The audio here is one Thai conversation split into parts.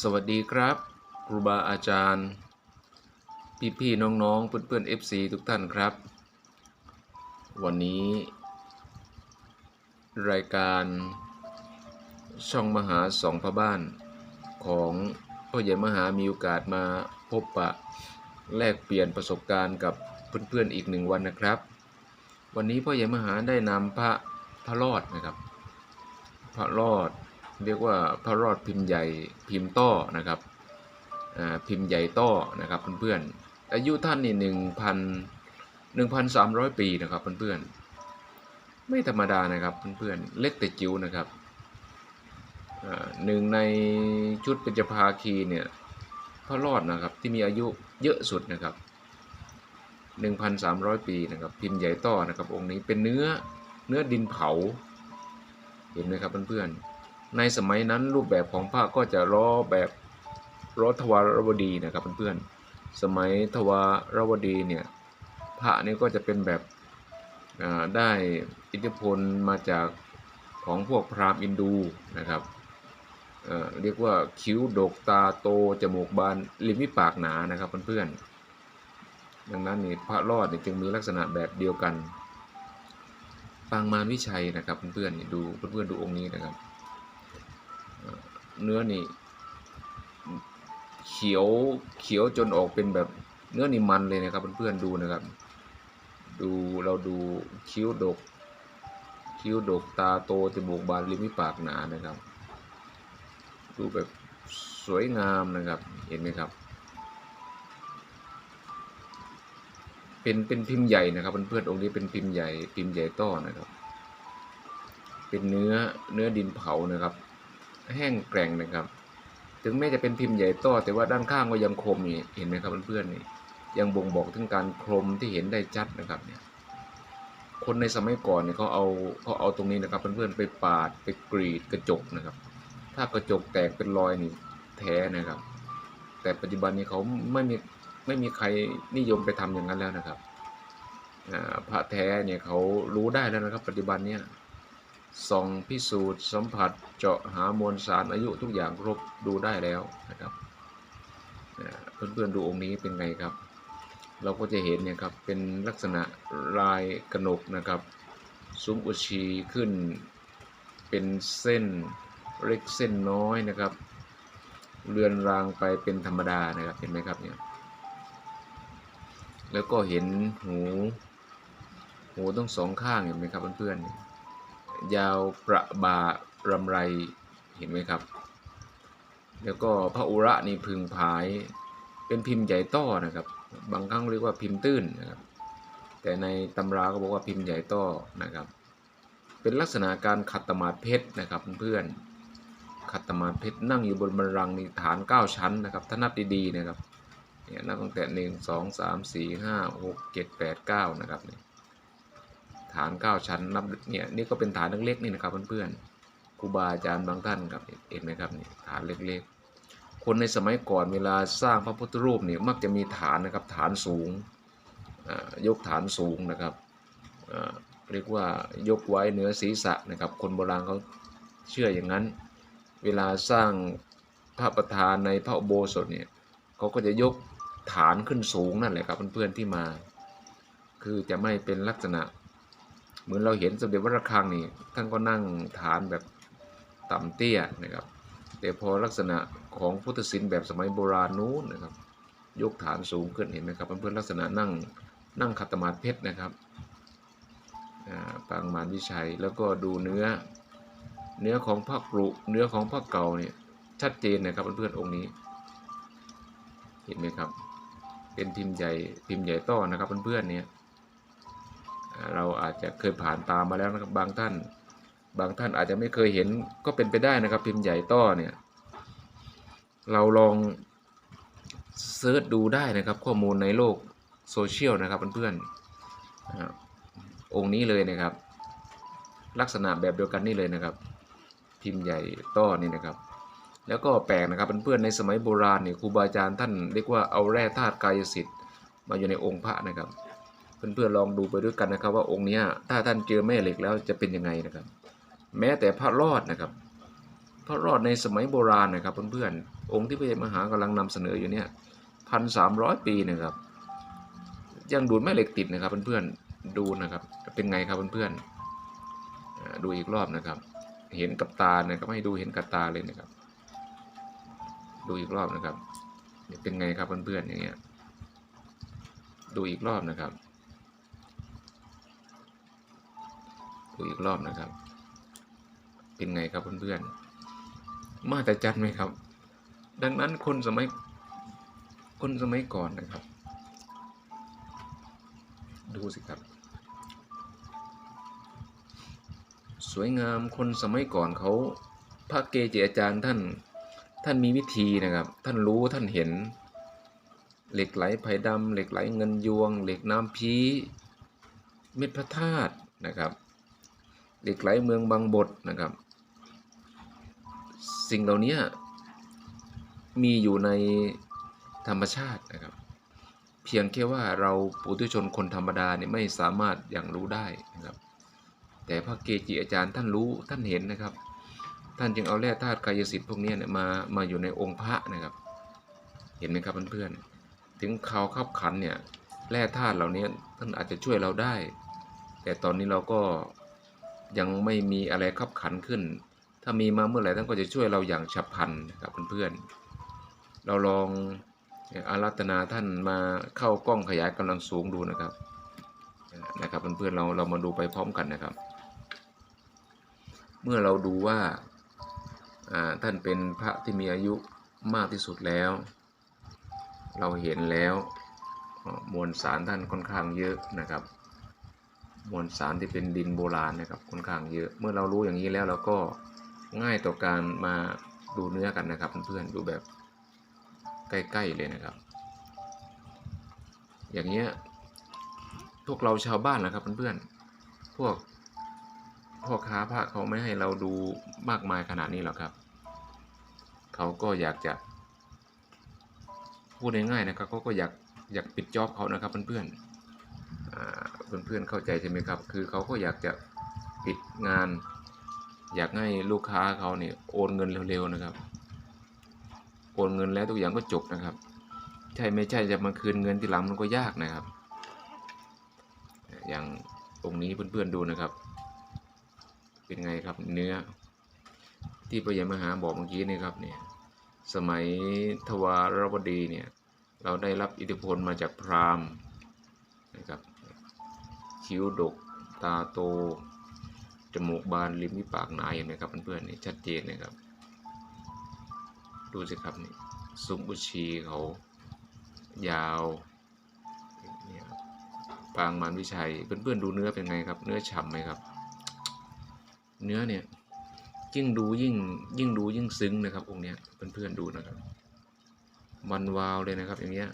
สวัสดีครับ ครูบาอาจารย์ พี่พี่ๆน้องๆเพื่อนเพื่อนๆ FC ทุกท่านครับ วันนี้ รายการช่องมหาสองพระบ้าน ของพ่อใหญ่มหามีโอกาสมาพบปะ แลกเปลี่ยนประสบการณ์กับเพื่อนๆอีกหนึ่งวันนะครับ วันนี้พ่อใหญ่มหาได้นำพระพระรอดนะครับ พระรอด เรียกว่าพระรอดพิมพ์ใหญ่พิมพ์ต้อนะครับอ่าพิมพ์ใหญ่ต้อนะครับเพื่อนๆอายุท่านนี่หนึ่งพันหนึ่งพันสามร้อยปีนะครับเพื่อนๆไม่ธรรมดานะครับเพื่อนๆเล็กแต่จิ๋วนะครับอ่าหนึ่งในชุดเป็นจภาคีเนี่ยพระรอดนะครับที่มีอายุเยอะสุดนะครับหนึ่งพันสามร้อยปีนะครับพิมพ์ใหญ่ต้อนะครับองค์นี้เป็นเนื้อเนื้อดินเผา เห็นไหมครับเพื่อนๆ ในสมัยนั้นรูปแบบของผ้าก็จะล้อแบบล้อทวารวดีนะครับเพื่อนๆ สมัยทวารวดีเนี่ยผ้านี่ก็จะเป็นแบบได้อิทธิพลมาจากของพวกพราหมณ์อินดูนะครับเรียกว่าคิ้วดกตาโตจมูกบานริมฝีปากหนานะครับเพื่อนๆ ดังนั้นนี่พระรอดเนี่ยจึงมีลักษณะแบบเดียวกัน ปางมารวิชัยนะครับเพื่อนๆดูเพื่อนๆดูองค์นี้นะครับ เนื้อนี่ เขียวเขียวจนออกเป็นแบบเนื้อนี่มันเลยนะครับเพื่อนๆดูนะครับ ดูเราดูคิ้วดก คิ้วดกตาโตจมูกบานริมฝีปากหนานะครับ ดูแบบสวยงามนะครับเห็นไหมครับ เป็นเป็นพิมพ์ใหญ่นะครับเพื่อนๆองค์นี้เป็นพิมพ์ใหญ่พิมพ์ใหญ่ต้อนะครับ เป็นเนื้อเนื้อดินเผานะครับ แห้งแกร่งนะครับ ถึงแม้จะเป็นพิมพ์ใหญ่ต้อแต่ว่าด้านข้างก็ยังคมนี่เห็นไหมครับเพื่อนๆนี่ยังบ่งบอกถึงการคมที่เห็นได้ชัดนะครับเนี่ยคนในสมัยก่อนเนี่ยเขาเอาเขาเอาตรงนี้นะครับเพื่อนๆไปปาดไปกรีดกระจกนะครับ ถ้ากระจกแตกเป็นรอยนี่แท้นะครับ แต่ปัจจุบันนี้เขาไม่มีไม่มีใครนิยมไปทำอย่างนั้นแล้วนะครับอ่าพระแท้เนี่ยเขารู้ได้แล้วนะครับ ปัจจุบันเนี่ย ส่องพิสูจน์สัมผัสเจาะหามวลสารอายุทุกอย่างครบดูได้แล้วนะครับเพื่อนๆดูองค์นี้เป็นไงครับ เราก็จะเห็นเนี่ยครับเป็นลักษณะลายกระหนกนะครับซุ้มอุชีขึ้นเป็นเส้นเล็กเส้นน้อยนะครับ เรือนรางไปเป็นธรรมดานะครับเห็นไหมครับเนี่ยแล้วก็เห็นหูหูทั้งสองข้างเห็นไหมครับเพื่อนๆ ยาวประบารำไรเห็นไหมครับ แล้วก็พระอุระนี่พึงผายเป็นพิมพ์ใหญ่ต้อนะครับ บางครั้งเรียกว่าพิมพ์ตื้นนะครับ แต่ในตำราก็บอกว่าพิมพ์ใหญ่ต้อนะครับ เป็นลักษณะการขัดตมาดเพชรนะครับเพื่อนขัดตมาดเพชรนั่งอยู่บนบัลลังนี่ฐาน 9 ชั้นนะครับถ้านับดีๆนะครับเนี่ยนับตั้งแต่หนึ่งสองสามสี่ห้าหกเจ็ดแปดเก้านะครับเนี่ย ฐานเก้าชั้นนับเนี่ยนี่ก็เป็นฐานเล็กๆนี่นะครับเพื่อนๆครูบาอาจารย์บางท่านครับเห็นไหมครับนี่ฐานเล็กๆ คนในสมัยก่อนเวลาสร้างพระพุทธรูปเนี่ยมักจะมีฐานนะครับฐานสูงยกฐานสูงนะครับเรียกว่ายกไว้เหนือศีรษะนะครับ คนโบราณเขาเชื่ออย่างนั้น เวลาสร้างพระประธานในพระอุโบสถเนี่ยเขาก็จะยกฐานขึ้นสูงนั่นแหละครับเพื่อนๆที่มา คือจะไม่เป็นลักษณะ เหมือนเราเห็นสมเด็จวัดระฆังนี่ท่านก็นั่งฐานแบบต่ำเตี้ยนะครับ แต่พอลักษณะของพุทธศิลป์แบบสมัยโบราณนู้นนะครับ ยกฐานสูงขึ้นเห็นไหมครับเพื่อนๆลักษณะนั่งนั่งขัดตมาเพชรนะครับปางมารวิชัยแล้วก็ดูเนื้อเนื้อของพระกรุเนื้อของพระเก่าเนี่ยชัดเจนนะครับเพื่อนๆองค์นี้ เห็นไหมครับ เป็นพิมพ์ใหญ่พิมพ์ใหญ่ต้อนะครับเพื่อนๆเนี่ย เราอาจจะเคยผ่านตามมาแล้วนะครับบางท่าน บางท่านอาจจะไม่เคยเห็นก็เป็นไปได้นะครับ พิมพ์ใหญ่ต้อเนี่ย เราลองเซิร์ชดูได้นะครับ ข้อมูลในโลกโซเชียลนะครับเพื่อนๆองค์นี้เลยนะครับ ลักษณะแบบเดียวกันนี่เลยนะครับ พิมพ์ใหญ่ต้อนี่นะครับ แล้วก็แปลกนะครับเพื่อนๆในสมัยโบราณเนี่ยครูบาอาจารย์ท่านเรียกว่าเอาแร่ธาตุกายสิทธิ์มาอยู่ในองค์พระนะครับ เพื่อนๆลองดูไปด้วยกันนะครับ ว่าองค์นี้ถ้าท่านเจอแม่เหล็กแล้วจะเป็นยังไงนะครับ แม้แต่พระรอดนะครับ พระรอดในสมัยโบราณนะครับเพื่อนๆองค์ที่พระเยมหากำลังนำเสนออยู่เนี่ยพันสามร้อยปีนะครับ ยังดูดแม่เหล็กติดนะครับเพื่อนๆดูนะครับ เป็นไงครับเพื่อนๆอ่าดูอีกรอบนะครับ เห็นกับตานะครับให้ดูเห็นกับตาเลยนะครับ ดูอีกรอบนะครับเนี่ยเป็นไงครับเพื่อนๆอย่างเงี้ยดูอีกรอบนะครับ ดูอีกรอบนะครับ เป็นไงครับเพื่อนๆมาแต่จัดไหมครับ ดังนั้นคนสมัยคนสมัยก่อนนะครับ ดูสิครับ สวยงามคนสมัยก่อนเขาพระเกจิอาจารย์ท่านท่านมีวิธีนะครับ ท่านรู้ท่านเห็น เหล็กไหลไผ่ดำเหล็กไหลเงินยวง เหล็กน้ำพีเม็ดพระธาตุนะครับ เหล็กไหลเมืองบางบทนะครับ สิ่งเหล่านี้มีอยู่ในธรรมชาตินะครับ เพียงแค่ว่าเราปุถุชนคนธรรมดาเนี่ยไม่สามารถอย่างรู้ได้นะครับ แต่พระเกจิอาจารย์ท่านรู้ท่านเห็นนะครับ ท่านจึงเอาแร่ธาตุกายสิทธิ์พวกนี้เนี่ยมามาอยู่ในองค์พระนะครับ เห็นไหมครับเพื่อนๆถึงเขาขับขันเนี่ยแร่ธาตุเหล่านี้ท่านอาจจะช่วยเราได้ แต่ตอนนี้เราก็ ยังไม่มีอะไรขับขันขึ้น ถ้ามีมาเมื่อไหร่ท่านก็จะช่วยเราอย่างฉับพลันนะครับเพื่อนๆเราลองอารัตนาท่านมาเข้ากล้องขยายกำลังสูงดูนะครับนะครับเพื่อนๆเราเรามาดูไปพร้อมกันนะครับ เมื่อเราดูว่าท่านเป็นพระที่มีอายุมากที่สุดแล้ว เราเห็นแล้วมวลสารท่านค่อนข้างเยอะนะครับ มวลสารที่เป็นดินโบราณนะครับค่อนข้างเยอะ เมื่อเรารู้อย่างนี้แล้วเราก็ง่ายต่อการมาดูเนื้อกันนะครับเพื่อนๆดูแบบใกล้ๆเลยนะครับ อย่างเงี้ยพวกเราชาวบ้านนะครับเพื่อนๆพวกพ่อค้าพระเขาไม่ให้เราดูมากมายขนาดนี้หรอกครับ เขาก็อยากจะ พูดง่ายๆนะครับเขาก็อยากอยากปิดจอบเขานะครับเพื่อนๆ เพื่อนๆเข้าใจใช่ไหมครับ คือเขาก็อยากจะปิดงาน อยากให้ลูกค้าเขาเนี่ยโอนเงินเร็วๆนะครับ โอนเงินแล้วทุกอย่างก็จบนะครับ ใช่ไม่ใช่จะมาคืนเงินทีหลังมันก็ยากนะครับ อย่างตรงนี้เพื่อนๆดูนะครับ เป็นไงครับเนื้อ ที่พระยามหาบอกเมื่อกี้นี่ครับเนี่ยสมัยทวารวดีเนี่ยเราได้รับอิทธิพลมาจากพราหมณ์นะครับ คิ้วดก ตาโต จมูกบาน ริมฝีปากหนาเห็นไหมครับเพื่อนๆนี่ชัดเจนนะครับ ดูสิครับนี่ซุ้มอุชีเขา ยาวนี่ครับปางมารวิชัย เพื่อนๆดูเนื้อเป็นไงครับ เนื้อฉ่ำไหมครับ เนื้อเนี่ยยิ่งดูยิ่งยิ่งดูยิ่งซึ้งนะครับองค์เนี้ยเพื่อนๆดูนะครับ มันวาวเลยนะครับอย่างเงี้ย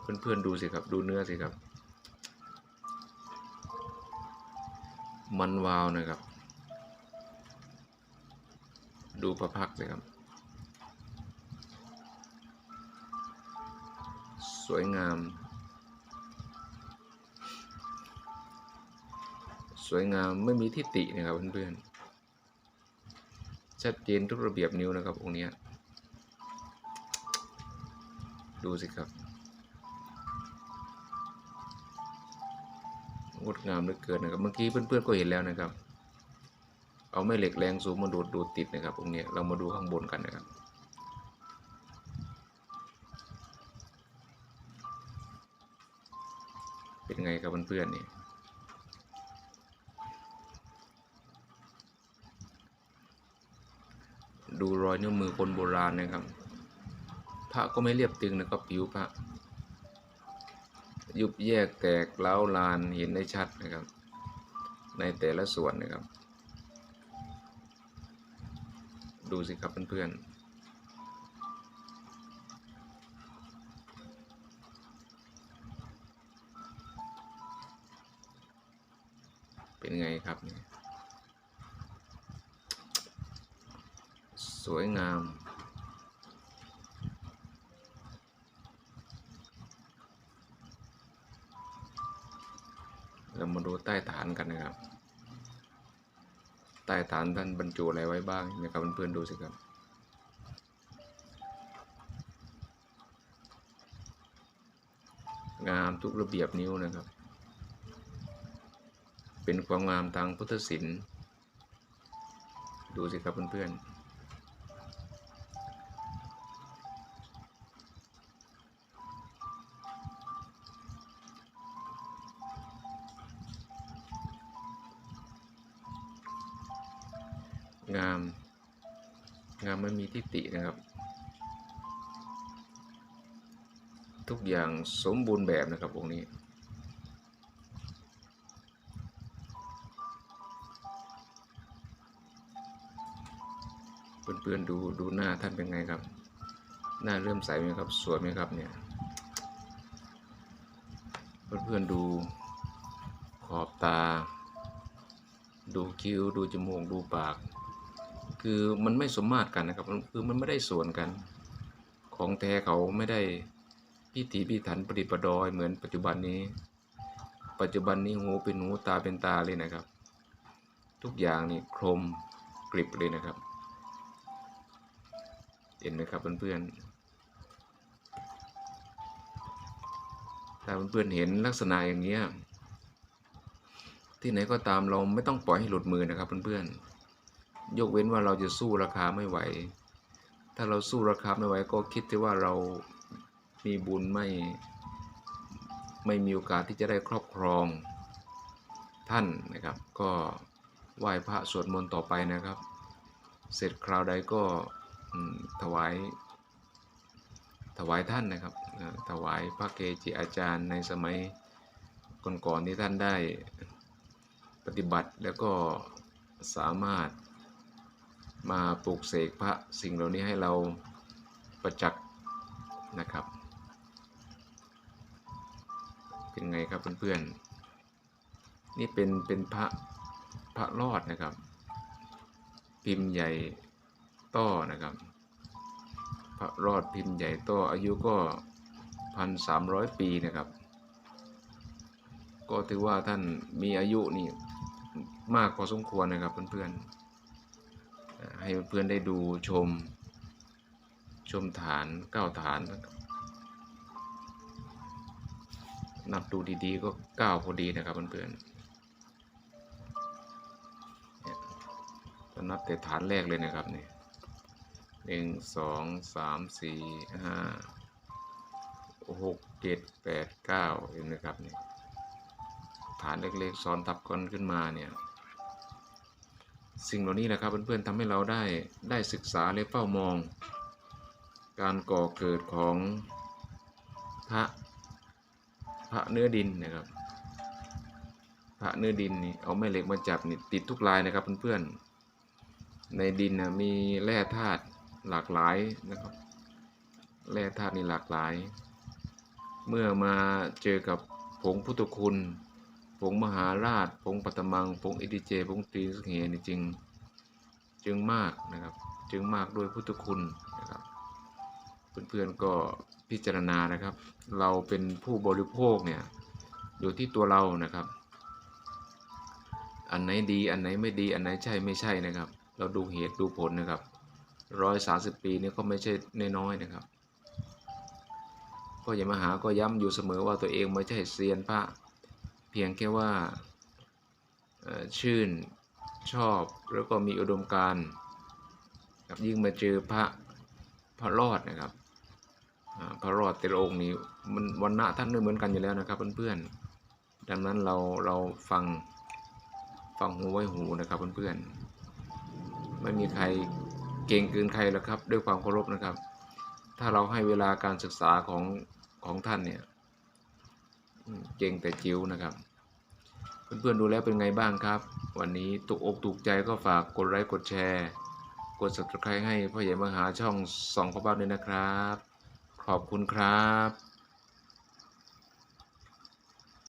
เพื่อนๆดูสิครับ ดูเนื้อสิครับ มันวาวนะครับ ดูประพักเลยครับ สวยงาม สวยงามไม่มีทิฏฐินะครับเพื่อนๆ ชัดเจนทุกระเบียบนิ้วนะครับองค์เนี้ยดูสิครับ งดงามเหลือเกินนะครับ เมื่อกี้เพื่อนๆก็เห็นแล้วนะครับ เอาแม่เหล็กแรงสูงมาดูดดูดติดนะครับองนี้เรามาดูข้างบนกันนะครับเป็นไงครับเพื่อนๆนี่ดูรอยนิ้วมือคนโบราณนะครับ พระก็ไม่เรียบตึงนะครับผิวพระ ยุบแยกแตกเล้าวลานเห็นได้ชัดนะครับ ในแต่ละส่วนนะครับ ดูสิครับเพื่อนๆเป็นไงครับเนี่ยสวยงาม มาดูใต้ฐานกันนะครับ ใต้ฐานท่านบรรจุอะไรไว้บ้างนะครับเพื่อนๆดูสิครับ งามทุกระเบียบนิ้วนะครับ เป็นความงามทางพุทธศิลป์ ดูสิครับเพื่อนๆ งามไม่มีทิฏฐินะครับ ทุกอย่างสมบูรณ์แบบนะครับองค์นี้ เพื่อนๆดูดูหน้าท่านเป็นไงครับ หน้าเริ่มใสไหมครับ สวยไหมครับเนี่ย เพื่อนๆดูขอบตา ดูคิ้ว ดูจมูก ดูปาก คือมันไม่สมมาตรกันนะครับคือมันไม่ได้ส่วนกัน ของแท้เขาไม่ได้พิถีพิถันประดิประดอยเหมือนปัจจุบันนี้ ปัจจุบันนี้หูเป็นหูตาเป็นตาเลยนะครับ ทุกอย่างนี่คมกริบเลยนะครับ เห็นไหมครับเพื่อนๆถ้าเพื่อนๆเห็นลักษณะอย่างนี้ที่ไหนก็ตามเราไม่ต้องปล่อยให้หลุดมือนะครับเพื่อนๆ ยกเว้นว่าเราจะสู้ราคาไม่ไหว ถ้าเราสู้ราคาไม่ไหว ก็คิดที่ว่าเรามีบุญไม่ไม่มีโอกาสที่จะได้ครอบครองท่านนะครับ ก็ไหว้พระสวดมนต์ต่อไปนะครับ เสร็จคราวใดก็ถวาย ถวายท่านนะครับ ถวายพระเกจิอาจารย์ในสมัยก่อนๆที่ท่านได้ปฏิบัติแล้วก็สามารถ มาปลูกเสกพระสิ่งเหล่านี้ให้เราประจักษ์นะครับ เป็นไงครับเพื่อนๆ นี่เป็นเป็นพระพระรอดนะครับ พิมพ์ใหญ่ต้อนะครับ พระรอดพิมพ์ใหญ่ต้ออายุก็พันสามร้อยปีนะครับ ก็ถือว่าท่านมีอายุนี่มากพอสมควรนะครับเพื่อนๆอ่า ให้เพื่อนๆได้ดูชม ชมฐานเก้าฐาน นับดูดีๆก็เก้าพอดีนะครับเพื่อนๆเนี่ยถ้านับแต่ฐานแรกเลยนะครับเนี่ยหนึ่งสองสามสี่ห้าหกเจ็ดแปดเก้าเห็นไหมครับเนี่ยฐานเล็กๆซ้อนทับกันขึ้นมาเนี่ย สิ่งเหล่านี้นะครับเพื่อนๆทำให้เราได้ได้ศึกษาและเฝ้ามอง การก่อเกิดของพระพระเนื้อดินนะครับพระเนื้อดินนี่เอาแม่เหล็กมาจับนี่ติดทุกลายนะครับเพื่อนๆในดินนะมีแร่ธาตุหลากหลายนะครับแร่ธาตุนี่หลากหลาย เมื่อมาเจอกับผงพุทธคุณ งมหาราชผงปัตมังผงอิติเจผงตรีสุเฮนี่จึงจึงมากนะครับ จึงมากด้วยพุทธคุณนะครับเพื่อนๆก็พิจารณานะครับ เราเป็นผู้บริโภคเนี่ยอยู่ที่ตัวเรานะครับ อันไหนดีอันไหนไม่ดีอันไหนใช่ไม่ใช่นะครับ เราดูเหตุดูผลนะครับร้อยสาสิบปีนี่ก็ไม่ใช่น้อยๆนะครับพ่อใหญ่มหาก็ย้ำอยู่เสมอว่าตัวเองไม่ใช่เซียนพระ เพียงแค่ว่าชื่นชอบแล้วก็มีอุดมการณ์ครับยิ่งมาเจอพระพระรอดนะครับพระรอดแต่ละองค์นี้มันวันณะท่านไม่เหมือนกันอยู่แล้วนะครับเพื่อนๆดังนั้นเราเราฟังฟังหูไว้หูนะครับเพื่อนๆไม่มีใครเก่งเกินใครหรอกครับ ด้วยความเคารพนะครับ ถ้าเราให้เวลาการศึกษาของของท่านเนี่ย เก่งแต่จิ๋วนะครับ เพื่อนๆดูแล้วเป็นไงบ้างครับ วันนี้ตุกอกถูกใจก็ฝากกดไลค์กดแชร์ กด subscribe ให้พ่อใหญ่มหาช่องสองพ่อบ้านด้วยนะครับ ขอบคุณครับ